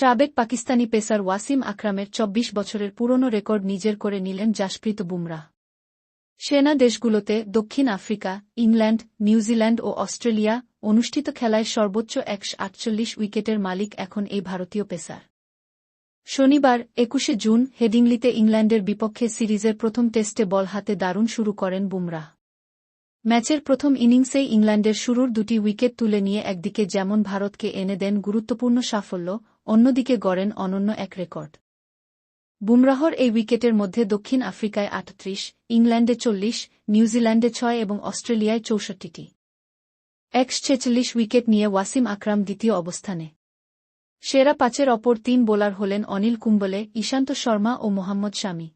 সাবেক পাকিস্তানি পেসার ওয়াসিম আকরামের ২৪ বছরের পুরনো রেকর্ড নিজের করে নিলেন জাসপ্রীত বুমরাহ সেনা দেশগুলোতে দক্ষিণ আফ্রিকা, ইংল্যান্ড, নিউজিল্যান্ড ও অস্ট্রেলিয়া অনুষ্ঠিত খেলায় সর্বোচ্চ একশ আটচল্লিশ উইকেটের মালিক এখন এই ভারতীয় পেসার। শনিবার, একুশে জুন, হেডিংলিতে ইংল্যান্ডের বিপক্ষে সিরিজের প্রথম টেস্টে বল হাতে দারুণ শুরু করেন বুমরাহ ম্যাচের প্রথম ইনিংসেই ইংল্যান্ডের শুরুর দুটি উইকেট তুলে নিয়ে একদিকে যেমন ভারতকে এনে দেন গুরুত্বপূর্ণ সাফল্য অন্যদিকে গড়েন অনন্য এক রেকর্ড। বুমরাহর এই উইকেটের মধ্যে দক্ষিণ আফ্রিকায় আটত্রিশ, ইংল্যান্ডে চল্লিশ নিউজিল্যান্ডে ছয় এবং অস্ট্রেলিয়ায় চৌষট্টিটি। একশ ছেচল্লিশ উইকেট নিয়ে ওয়াসিম আকরাম দ্বিতীয় অবস্থানে। সেরা পাঁচের অপর তিন বোলার হলেন অনিল কুম্বলে, ঈশান্ত শর্মা ও মোহাম্মদ শামি।